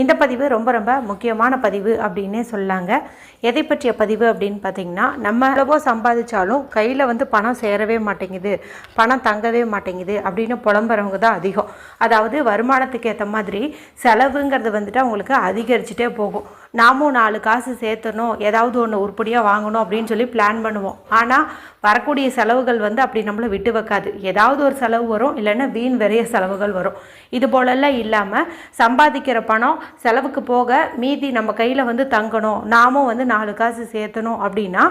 இந்த பதிவு ரொம்ப ரொம்ப முக்கியமான பதிவு அப்படின்னே சொல்லாங்க. எதை பற்றிய பதிவு அப்படின்னு பார்த்தீங்கன்னா நம்ம எவ்வளவோ சம்பாதிச்சாலும் கையில் வந்து பணம் சேரவே மாட்டேங்குது பணம் தங்கவே மாட்டேங்குது அப்படின்னு புலம்புறவங்க தான் அதிகம். அதாவது வருமானத்துக்கு ஏற்ற மாதிரி செலவுங்கிறது வந்துட்டு அவங்களுக்கு அதிகரிச்சுட்டே போகும். நாமும் நாலு காசு சேர்த்தணும் ஏதாவது ஒன்று உருப்படியாக வாங்கணும் அப்படின்னு சொல்லி பிளான் பண்ணுவோம். ஆனால் வரக்கூடிய செலவுகள் வந்து அப்படி நம்மளை விட்டு வைக்காது. ஏதாவது ஒரு செலவு வரும் இல்லைன்னா வீண் விரைய செலவுகள் வரும். இது போலெல்லாம் இல்லாமல் சம்பாதிக்கிற பணம் செலவுக்கு போக மீதி நம்ம கையில் வந்து தங்கணும். நாமும் வந்து நாலு காசு சேர்த்தணும் அப்படின்னா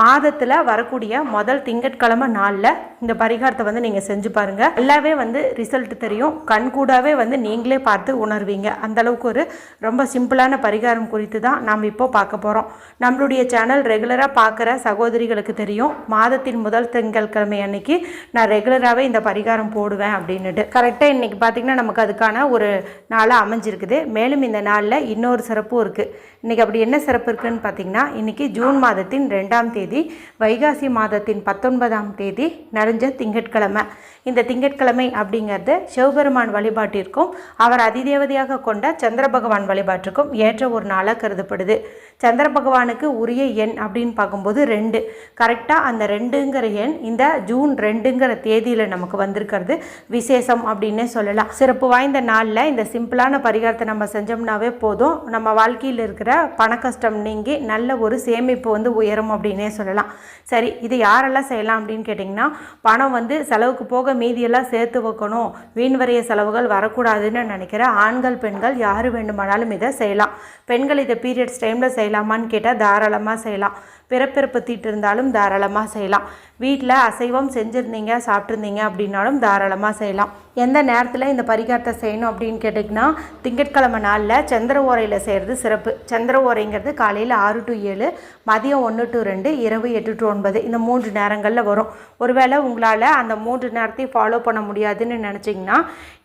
மாதத்தில் வரக்கூடிய முதல் திங்கட்கிழமை நாளில் இந்த பரிகாரத்தை வந்து நீங்கள் செஞ்சு பாருங்கள் எல்லாவே வந்து ரிசல்ட் தெரியும். கண்கூடாவே வந்து நீங்களே பார்த்து உணர்வீங்க. அந்த அளவுக்கு ஒரு ரொம்ப சிம்பிளான பரிகாரம் குறித்து தான் நாம் இப்போ பார்க்க போகிறோம் நம்மளுடைய சேனல் ரெகுலராக பார்க்குற சகோதரிகளுக்கு தெரியும். மாதத்தின் முதல் திங்கட்கிழமை அன்னைக்கு நான் ரெகுலராகவே இந்த பரிகாரம் போடுவேன் அப்படின்னுட்டு. கரெக்டாக இன்றைக்கி பார்த்திங்கன்னா நமக்கு அதுக்கான ஒரு நாளாக அமைஞ்சிருக்குது. மேலும் இந்த நாளில் இன்னொரு சிறப்பும் இருக்குது இன்றைக்கி அப்படி என்ன சிறப்பு இருக்குன்னு பார்த்தீங்கன்னா இன்றைக்கி ஜூன் மாதத்தின் ரெண்டாம் தேதி வைகாசி மாதத்தின் பத்தொன்பதாம் தேதி நிறைஞ்ச திங்கட்கிழமை. இந்த திங்கட்கிழமை அப்படிங்கிறது சிவபெருமான் வழிபாட்டிற்கும் அவர் அதிதேவதையாக கொண்ட சந்திர பகவான் வழிபாட்டிற்கும் ஏற்ற ஒரு நாளாக கருதப்படுது. சந்திர பகவானுக்கு உரிய எண் அப்படின்னு பார்க்கும்போது ரெண்டு. கரெக்டாக அந்த ரெண்டுங்கிற எண் இந்த ஜூன் ரெண்டுங்கிற தேதியில் நமக்கு வந்திருக்கிறது. விசேஷம் அப்படின்னே சொல்லலாம். சிறப்பு வாய்ந்த நாளில் இந்த சிம்பிளான பரிகாரத்தை நம்ம செஞ்சோம்னாவே போதும். நம்ம வாழ்க்கையில் இருக்கிற பண கஷ்டம் நீங்கி நல்ல ஒரு சேமிப்பு வந்து உயரும் அப்படின்னே சொல்லலாம். சரி இது யாரெல்லாம் செய்யலாம் அப்படின்னு கேட்டிங்கன்னா பணம் வந்து செலவுக்கு போக மீதியெல்லாம் சேர்த்து வைக்கணும். வீண் வரைய செலவுகள் வரக்கூடாதுன்னு நினைக்கிற ஆண்கள் பெண்கள் யார் வேண்டுமானாலும் இதை செய்யலாம். பெண்கள் இதை பீரியட்ஸ் டைமில் செய்யலாமான்னு கேட்டால் தாராளமாக செய்யலாம். பிறப்பிறப்பு தீட்டு இருந்தாலும் தாராளமாக செய்யலாம். வீட்டில் அசைவம் செஞ்சுருந்தீங்க சாப்பிட்ருந்தீங்க அப்படின்னாலும் தாராளமாக செய்யலாம். எந்த நேரத்தில் இந்த பரிகாரத்தை செய்யணும் அப்படின்னு கேட்டிங்கன்னா திங்கட்கிழமை நாளில் சந்திர ஓரையில் செய்கிறது சிறப்பு. சந்திர ஓரைங்கிறது காலையில் ஆறு டு ஏழு மதியம் ஒன்று டு ரெண்டு இரவு எட்டு டு ஒன்பது. இந்த மூன்று நேரங்களில் வரும். ஒருவேளை உங்களால் அந்த மூன்று நேரத்தையும் ஃபாலோ பண்ண முடியாதுன்னு நினச்சிங்கன்னா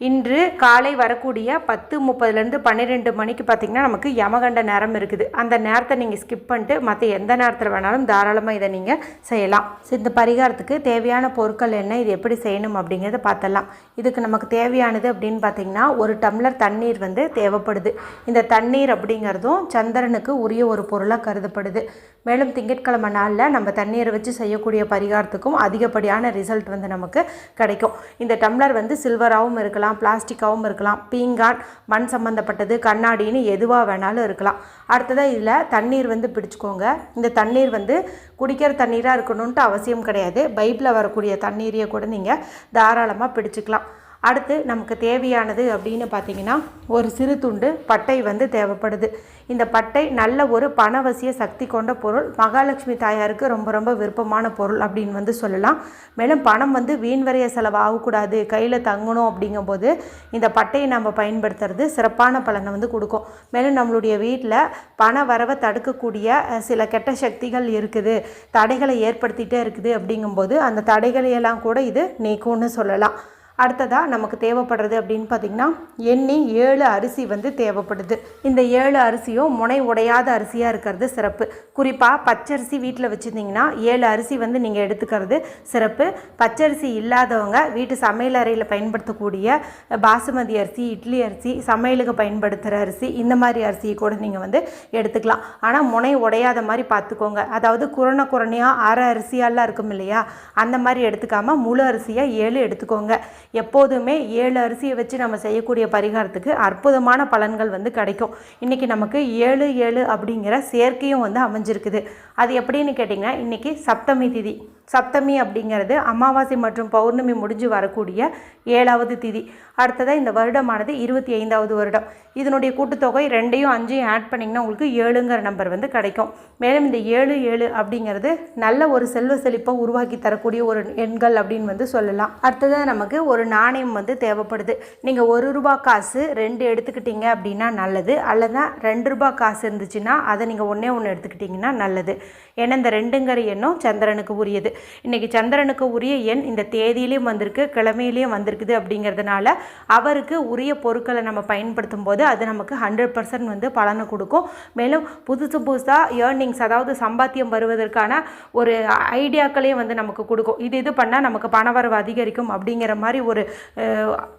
இன்று காலை வரக்கூடிய பத்து முப்பதுலேருந்து பன்னிரெண்டு மணிக்கு பார்த்திங்கன்னா நமக்கு யமகண்ட நேரம் இருக்குது. அந்த நேரத்தை நீங்கள் ஸ்கிப் பண்ணிட்டு மற்ற எந்த நேரத்தில் வேணாலும் தாராளமாக இதை நீங்கள் செய்யலாம். இந்த பரிகாரத்துக்கு தேவையான பொருட்கள் என்ன இது எப்படி செய்யணும் அப்படிங்கிறத பார்த்தலாம் இதுக்கு நமக்கு தேவையானது அப்படின்னு பார்த்தீங்கன்னா ஒரு டம்ளர் தண்ணீர் வந்து தேவைப்படுது. இந்த தண்ணீர் அப்படிங்கிறதும் சந்திரனுக்கு உரிய ஒரு பொருளாக கருதப்படுது. மேலும் திங்கட்கிழமை நாளில் நம்ம தண்ணீரை வச்சு செய்யக்கூடிய பரிகாரத்துக்கும் அதிகப்படியான ரிசல்ட் வந்து நமக்கு கிடைக்கும். இந்த டம்ளர் வந்து சில்வராகவும் இருக்கலாம் பிளாஸ்டிக்காகவும் இருக்கலாம். பீங்கான் மண் சம்மந்தப்பட்டது கண்ணாடின்னு எதுவாக வேணாலும் இருக்கலாம். அடுத்ததாக இதில் தண்ணீர் வந்து பிடிச்சிக்கோங்க. இந்த தண்ணீர் வந்து குடிக்கிற தண்ணீராக இருக்கணுன்ட்டு அவசியம் கிடையாது. பைப்பில் வரக்கூடிய தண்ணீரையே கூட நீங்கள் தாராளமாக பிடிச்சிக்கலாம். அடுத்து நமக்கு தேவையானது அப்படின்னு பார்த்தீங்கன்னா ஒரு சிறு துண்டு பட்டை வந்து தேவைப்படுது. இந்த பட்டை நல்ல ஒரு பணவசிய சக்தி கொண்ட பொருள். மகாலட்சுமி தாயாருக்கு ரொம்ப ரொம்ப விருப்பமான பொருள் அப்படின்னு வந்து சொல்லலாம். மேலும் பணம் வந்து வீண்வரைய செலவு ஆகக்கூடாது கையில் தங்கணும் அப்படிங்கும்போது இந்த பட்டையை நம்ம பயன்படுத்துறது சிறப்பான பலனை வந்து கொடுக்கும். மேலும் நம்மளுடைய வீட்டில் பண வரவை தடுக்கக்கூடிய சில கெட்ட சக்திகள் இருக்குது. தடைகளை ஏற்படுத்திகிட்டே இருக்குது அப்படிங்கும்போது அந்த தடைகளையெல்லாம் கூட இது நீக்கும்னு சொல்லலாம். அடுத்ததாக நமக்கு தேவைப்படுறது அப்படின்னு பார்த்திங்கன்னா எண்ணி ஏழு அரிசி வந்து தேவைப்படுது. இந்த ஏழு அரிசியும் முனை உடையாத அரிசியாக இருக்கிறது சிறப்பு. குறிப்பாக பச்சரிசி வீட்டில் வச்சுருந்தீங்கன்னா ஏழு அரிசி வந்து நீங்கள் எடுத்துக்கிறது சிறப்பு. பச்சரிசி இல்லாதவங்க வீட்டு சமையல் அறையில் பயன்படுத்தக்கூடிய பாசுமதி அரிசி இட்லி அரிசி சமையலுக்கு பயன்படுத்துகிற அரிசி இந்த மாதிரி அரிசியை கூட நீங்கள் வந்து எடுத்துக்கலாம். ஆனால் முனை உடையாத மாதிரி பார்த்துக்கோங்க. அதாவது குரண குரணையாக அரை அரிசியாலாம் இருக்கும் இல்லையா? அந்த மாதிரி எடுத்துக்காமல் முழு அரிசியாக ஏழு எடுத்துக்கோங்க. எப்போதுமே ஏழு அரிசியை வச்சு நம்ம செய்யக்கூடிய பரிகாரத்துக்கு அற்புதமான பலன்கள் வந்து கிடைக்கும். இன்றைக்கி நமக்கு ஏழு ஏழு அப்படிங்கிற சேர்க்கையும் வந்து அமைஞ்சிருக்குது. அது எப்படின்னு கேட்டிங்கன்னா இன்றைக்கி சப்தமி திதி. சப்தமி அப்படிங்கிறது அமாவாசை மற்றும் பௌர்ணமி முடிஞ்சு வரக்கூடிய ஏழாவது திதி. அடுத்ததாக இந்த வருடமானது இருபத்தி ஐந்தாவது வருடம். இதனுடைய கூட்டுத்தொகை ரெண்டையும் அஞ்சையும் ஆட் பண்ணிங்கன்னா உங்களுக்கு ஏழுங்கிற நம்பர் வந்து கிடைக்கும். மேலும் இந்த ஏழு ஏழு அப்படிங்கிறது நல்ல ஒரு செல்வ செழிப்பை உருவாக்கி தரக்கூடிய ஒரு எண்கள் அப்படின்னு வந்து சொல்லலாம். அடுத்ததாக நமக்கு ஒரு நாணயம் வந்து தேவைப்படுது. நீங்கள் ஒரு ரூபா காசு ரெண்டு எடுத்துக்கிட்டீங்க அப்படின்னா நல்லது. அல்லது ரெண்டு ரூபா காசு இருந்துச்சுன்னா அதை நீங்கள் ஒன்றே ஒன்று எடுத்துக்கிட்டிங்கன்னா நல்லது. ஏன்னா இந்த ரெண்டுங்கிற எண்ணம் சந்திரனுக்கு உரியது. இன்றைக்கி சந்திரனுக்கு உரிய எண் இந்த தேதியிலையும் வந்திருக்கு கிழமையிலையும் வந்திருக்குது அப்படிங்கிறதுனால அவருக்கு உரிய பொருட்களை நம்ம பயன்படுத்தும் போது அது நமக்கு ஹண்ட்ரட் பர்சன்ட் வந்து பலனை கொடுக்கும். மேலும் புதுசு புதுசாக ஏர்னிங்ஸ் அதாவது சம்பாத்தியம் வருவதற்கான ஒரு ஐடியாக்களையும் வந்து நமக்கு கொடுக்கும். இது இது பண்ணால் நமக்கு பணவரவு அதிகரிக்கும் அப்படிங்கிற மாதிரி ஒரு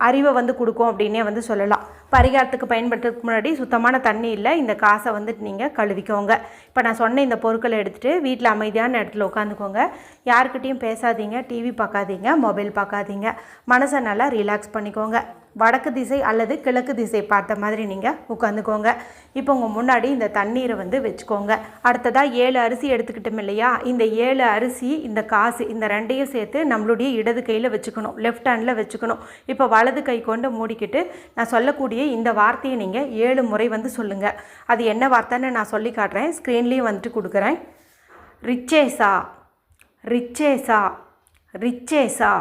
அறிவை வந்து கொடுக்கும் அப்படின்னே வந்து சொல்லலாம். பரிகாரத்துக்கு பயன்படுத்துறதுக்கு முன்னாடி சுத்தமான தண்ணி இல்லை. இந்த காசை வந்துட்டு நீங்கள் கழுவிக்கோங்க. இப்போ நான் சொன்ன இந்த பொருட்களை எடுத்துகிட்டு வீட்டில் அமைதியான இடத்துல உட்காந்துக்கோங்க. யாருக்கிட்டேயும் பேசாதீங்க டிவி பார்க்காதீங்க மொபைல் பார்க்காதீங்க. மனசை நல்லா ரிலாக்ஸ் பண்ணிக்கோங்க. வடக்கு திசை அல்லது கிழக்கு திசை பார்த்த மாதிரி நீங்கள் உட்காந்துக்கோங்க. இப்போ உங்கள் முன்னாடி இந்த தண்ணீரை வந்து வச்சுக்கோங்க. அடுத்ததாக ஏழு அரிசி எடுத்துக்கிட்டோம் இல்லையா? இந்த ஏழு அரிசி இந்த காசு இந்த ரெண்டையும் சேர்த்து நம்மளுடைய இடது கையில் வச்சுக்கணும். லெஃப்ட் ஹேண்டில் வச்சுக்கணும். இப்போ வலது கை கொண்டு மூடிக்கிட்டு நான் சொல்லக்கூடிய இந்த வார்த்தையை நீங்கள் ஏழு முறை வந்து சொல்லுங்கள் அது என்ன வார்த்தைன்னு நான் சொல்லி காட்டுறேன். ஸ்க்ரீன்லேயும் வந்துட்டு கொடுக்குறேன். ரிச்சேசா ரிச்சேசா ரிச்சேசா.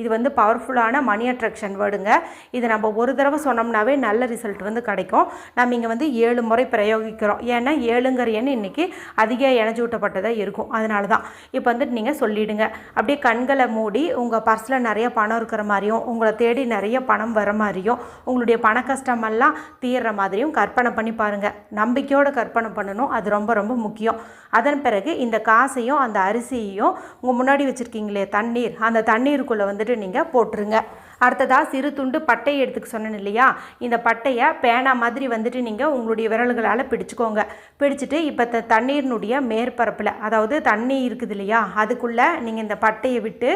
இது வந்து பவர்ஃபுல்லான மணி அட்ராக்ஷன் வேர்டுங்க இது நம்ம ஒரு தடவை சொன்னோம்னாவே நல்ல ரிசல்ட் வந்து கிடைக்கும். நம்ம இங்கே வந்து ஏழு முறை பிரயோகிக்கிறோம். ஏன்னா ஏழுங்கிற எண் இன்றைக்கி அதிக எனர்ஜி ஊட்டப்பட்டதாக இருக்கும். அதனால தான் இப்போ வந்துட்டு நீங்கள் சொல்லிவிடுங்க அப்படியே கண்களை மூடி உங்கள் பர்ஸில் நிறைய பணம் இருக்கிற மாதிரியும் உங்களை தேடி நிறைய பணம் வர மாதிரியும் உங்களுடைய பண கஷ்டமெல்லாம் தீர்ற மாதிரியும் கற்பனை பண்ணி பாருங்கள் நம்பிக்கையோடு கற்பனை பண்ணணும். அது ரொம்ப ரொம்ப முக்கியம். அதன் பிறகு இந்த காசையும் அந்த அரிசியையும் உங்கள் முன்னாடி வச்சுருக்கீங்களே தண்ணீர் அந்த தண்ணீருக்குள்ளே வந்துட்டு நீங்கள் போட்டுருங்க. அடுத்ததாக சிறு துண்டு பட்டை எடுத்துக்க சொன்னேன் இல்லையா? இந்த பட்டையை பேனா மாதிரி வந்துட்டு நீங்கள் உங்களுடைய விரல்களால் பிடிச்சிக்கோங்க. பிடிச்சிட்டு இப்போ த தண்ணீரினுடைய மேற்பரப்பில் அதாவது தண்ணி இருக்குது இல்லையா? அதுக்குள்ளே நீங்கள் இந்த பட்டையை விட்டு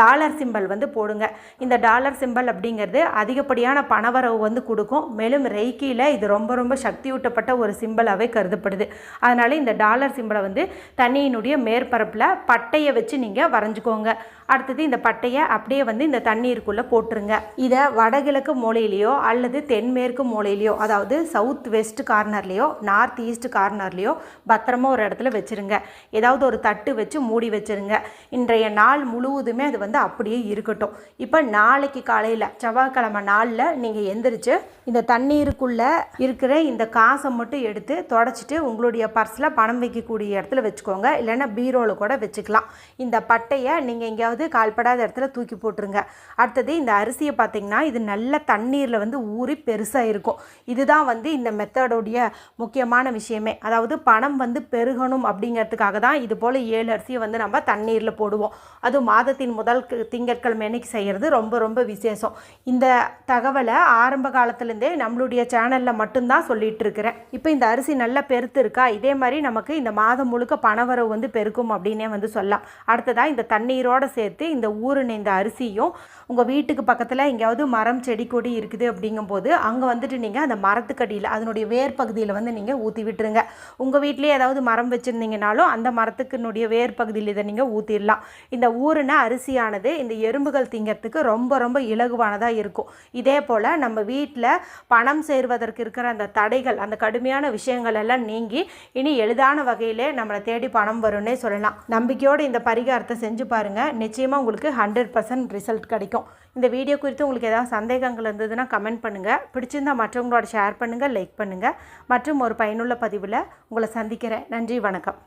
டாலர் சிம்பல் வந்து போடுங்க. இந்த டாலர் சிம்பல் அப்படிங்கிறது அதிகப்படியான பணவரவு வந்து கொடுக்கும். மேலும் ரெய்க்கியில் இது ரொம்ப ரொம்ப சக்தியூட்டப்பட்ட ஒரு சிம்பலாகவே கருதப்படுது. அதனால் இந்த டாலர் சிம்பலை வந்து தண்ணியினுடைய மேற்பரப்பில் பட்டையை வச்சு நீங்கள் வரைஞ்சிக்கோங்க. அடுத்தது இந்த பட்டையை அப்படியே வந்து இந்த தண்ணீருக்குள்ளே போட்டுருங்க. இதை வடகிழக்கு மூலையிலையோ அல்லது தென்மேற்கு மூலையிலையோ அதாவது சவுத் வெஸ்ட் கார்னர்லேயோ நார்த் ஈஸ்ட் கார்னர்லேயோ பத்திரமா ஒரு இடத்துல வச்சுருங்க. ஏதாவது ஒரு தட்டு வச்சு மூடி வச்சுருங்க. இன்றைய நாள் முழுவதுமே அது வந்து அப்படியே இருக்கட்டும். இப்போ நாளைக்கு காலையில் செவ்வாய்க்கிழமை நாளில் நீங்கள் எந்திரிச்சு இந்த தண்ணீருக்குள்ளே இருக்கிற இந்த காசை மட்டும் எடுத்து தொடச்சிட்டு உங்களுடைய பர்ஸில் பணம் வைக்கக்கூடிய இடத்துல வச்சுக்கோங்க. இல்லைன்னா பீரோவில் கூட வச்சுக்கலாம். இந்த பட்டையை நீங்கள் எங்கேயாவது கால்படாத இடத்துல தூக்கி போட்டுருங்க. அடுத்தது இந்த அரிசியை பார்த்தீங்கன்னா இது நல்ல தண்ணீரில் வந்து ஊறி பெருசாக இருக்கும். இதுதான் வந்து இந்த மெத்தடோடைய முக்கியமான விஷயமே. அதாவது பணம் வந்து பெருகணும் அப்படிங்கிறதுக்காக தான் இது போல் ஏழு அரிசியை வந்து நம்ம தண்ணீரில் போடுவோம். அது மாதத்தின் முதல் திங்கட்கிழமை அன்னைக்கு செய்கிறது ரொம்ப ரொம்ப விசேஷம். இந்த தகவலை ஆரம்ப காலத்துலேருந்தே நம்மளுடைய சேனலில் மட்டும்தான் சொல்லிகிட்டு இருக்கிறேன் இப்போ இந்த அரிசி நல்லா பெருத்து இருக்கா இதே மாதிரி நமக்கு இந்த மாதம் முழுக்க பணவரவு வந்து பெருக்கும் அப்படின்னே வந்து சொல்லலாம். அடுத்ததாக இந்த தண்ணீரோடு சேர்த்து இந்த ஊறின இந்த அரிசியும் உங்கள் வீட்டுக்கு பக்கத்தில் எங்கேயாவது மரம் செடி கொடி இருக்குது அப்படிங்கும்போது அங்கே வந்துட்டு நீங்கள் அந்த மரத்துக்கடியில் அதனுடைய வேர் பகுதியில் வந்து நீங்கள் ஊற்றி விட்டுருங்க. உங்கள் வீட்டிலேயே ஏதாவது மரம் வச்சுருந்தீங்கனாலும் அந்த மரத்துக்குனுடைய வேர் பகுதியில் இதை நீங்கள் ஊற்றிடலாம் இந்த ஊறின அரிசியானது இந்த எறும்புகள் திங்கிறதுக்கு ரொம்ப ரொம்ப இலகுவானதாக இருக்கும். இதே போல் நம்ம வீட்டில் பணம் சேர்வதற்கு இருக்கிற அந்த தடைகள் அந்த கடுமையான விஷயங்கள் எல்லாம் நீங்கி இனி எளிதான வகையிலே நம்மளை தேடி பணம் வரும்னே சொல்லலாம். நம்பிக்கையோடு இந்த பரிகாரத்தை செஞ்சு பாருங்கள் நிச்சயமாக உங்களுக்கு ஹண்ட்ரட் பர்சன்ட் ரிசல்ட் கிடைக்கும். இந்த வீடியோ குறித்து உங்களுக்கு ஏதாவது சந்தேகங்கள் இருந்ததுன்னா கமெண்ட் பண்ணுங்கள் பிடிச்சிருந்தா மற்றவங்களோட ஷேர் பண்ணுங்கள் லைக் பண்ணுங்கள் மற்றும் ஒரு பயனுள்ள பதிவில் உங்களை சந்திக்கிறேன். நன்றி வணக்கம்.